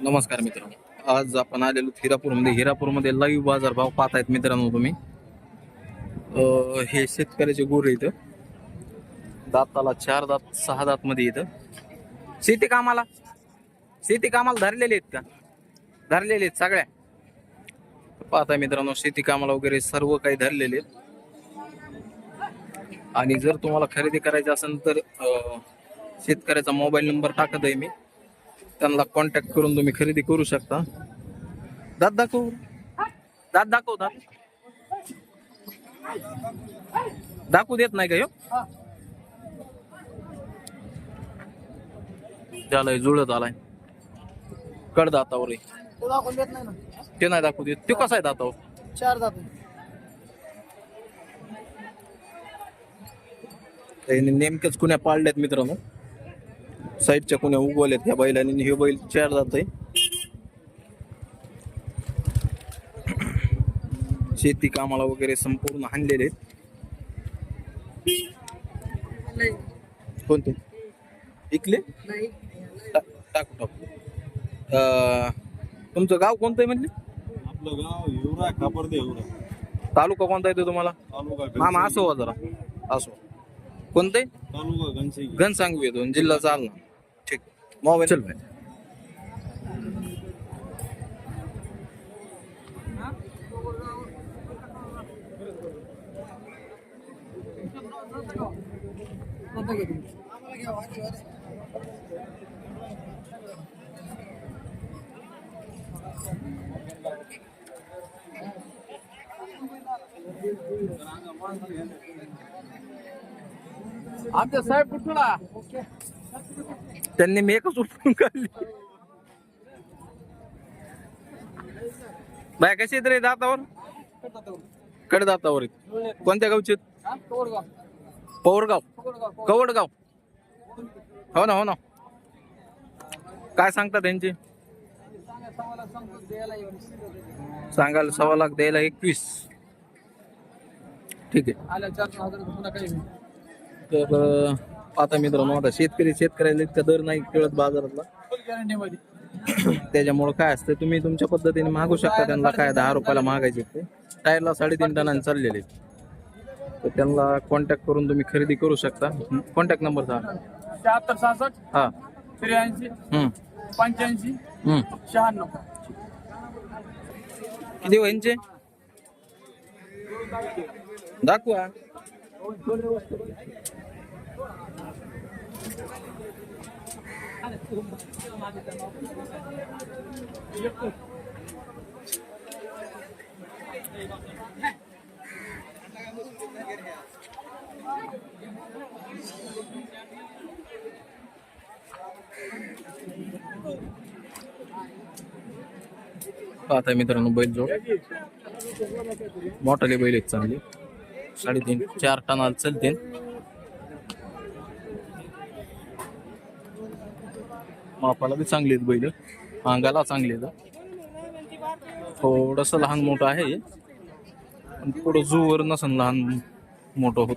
नमस्कार मित्रांनो. आज आपण आलेलो हिरापूरमध्ये. हिरापूरमध्ये लाईव्ह बाजारभाव पाहत पाहतायत मित्रांनो तुम्ही. हे शेतकऱ्याचे गुर इथं दाताला चार दात सहा दात मध्ये इथं शेती कामाला? शेती कामाला धरलेले आहेत का? धरलेले आहेत सगळ्या. पाहता मित्रांनो शेती कामाला वगैरे सर्व काही धरलेले आहेत. आणि जर तुम्हाला खरेदी करायची असेल तर शेतकऱ्याचा मोबाईल नंबर टाकत आहे मी. त्यांना कॉन्टॅक्ट करून तुम्ही खरेदी करू शकता. दात दाखव. दात दाखव दात. दाखवू देत नाही का ह्यो झालंय जुळत आलाय. कड दातावर. तो देत नाही ना. ते नाही दाखवू देत. ते कसा आहे दातावर? चार दाखवून त्याने नेमक्याच कुण्या पाळल्यात मित्रांनो? साईडच्या कुण्या उगवल्यात ह्या बैलाने आणि हे बैल चार जात आहे. शेती कामाला वगैरे संपूर्ण आहेत. नाही कोणते? इकले? टाकू टाकू. अं, तुमचं गाव कोणतं आहे म्हणजे आपलं गाव हिवरा कापडदे हिवरा तालुका कोणता येतो तुम्हाला? मामा. असो जरा. असो. कोणते तालुका घनसाई घन सांगू येतो जिल्हा चालना ठीक मोबाईल चल भाई कोणता घेतो आमच्या साहेब कुठला? त्यांनी मी एकच उठून काढली. बाय कशी येत रे दातावर? कडे दातावर आहेत. कोणत्या गावचे आहेत? कोरगाव कवडगाव. हो ना हो ना. काय सांगता त्यांचे? सांगा सवाला सांगतो द्यायला येऊन सांगाल सव्वा लाख द्यायला एकवीस ठीक आहे तर आता मित्रांनो आता शेतकरी शेतकऱ्याला इतका दर नाही कळत बाजारातला. त्याच्यामुळे काय असतं तुम्ही तुमच्या पद्धतीने मागू शकता त्यांना काय दहा रुपयाला मागायचे ते. टायरला साडेतीन टनांनी चाललेले. तर त्यांना कॉन्टॅक्ट करून तुम्ही खरेदी करू शकता. कॉन्टॅक्ट नंबर सांगा. शहात्तर सहासष्ट हा. त्र्याऐंशी पंच्याऐंशी. शहाण्णव. किती वयांचे दाखवा. पाहताय मित्रांनो बैल जोड. मोठाले बैल आहेत चांगली. साडेतीन चार टनाला चलते मापाला बी चांगली आहेत बैल. अंगाला चांगली आहेत थोडस लहान मोठं आहे. पण थोडं जूवर नसन लहान मोठं होत.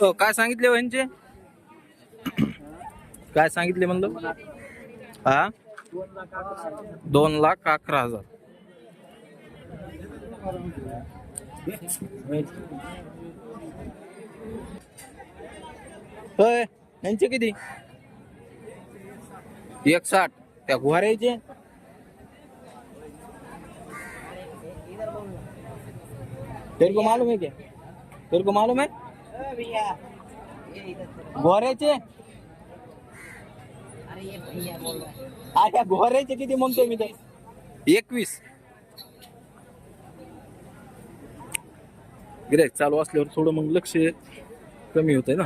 हो काय सांगितले यांचे काय सांगितले म्हणलं? हा दोन लाख अकरा हजार. होय यांचे किती? एक साठ त्या गुहारायचे तेरे को मालूम है क्या? तेरे को मालूम है? गोऱ्याचे? आता गोऱ्याचे किती म्हणतोय मी ते? एकवीस. गिरायक चालू असल्यावर थोडं मग लक्ष कमी होत ना.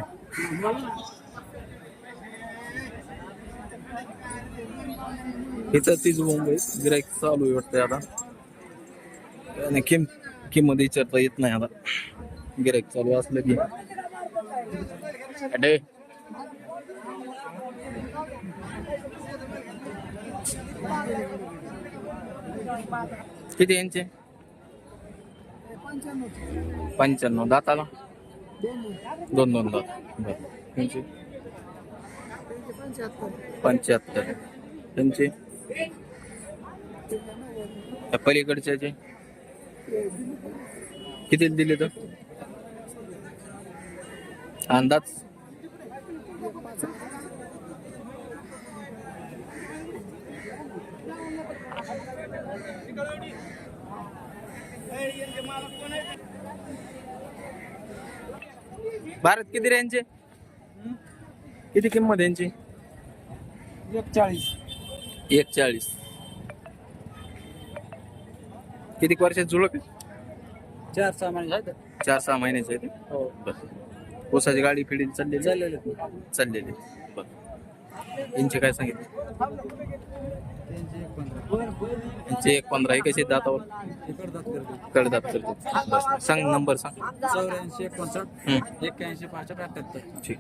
हिचं तीच मुंबई गिरायक चालू आहे वाटतंय आता. किम किंमत विचारता येत नाही आता. गिरायक चालू असलं की. अडे किती यांचे पंच्याण्णव. दाताला दोन दोन दात. यांचे पंच्याहत्तर. त्यांचे पलीकडच्याचे? किती दिले तर अंदाज? भारत किती रे यांचे? किती किंमत यांची? एक चाळीस एक चाळीस किती वर्षात आहे? चार सहा महिने आहेत चार सहा महिन्याचे हो. ऊसाची गाडी फिडी चाललेली? चाललेले. चाललेली बरं यांचे काय सांगितलं? यांचे एक पंधरा हे कसे दातावर. कडदात करते बरं सांग नंबर सांग. चौऱ्याऐंशी एकोणसाठ हम्म, एक्क्याऐंशी पासष्ट अठ्याहत्तर. ठीक.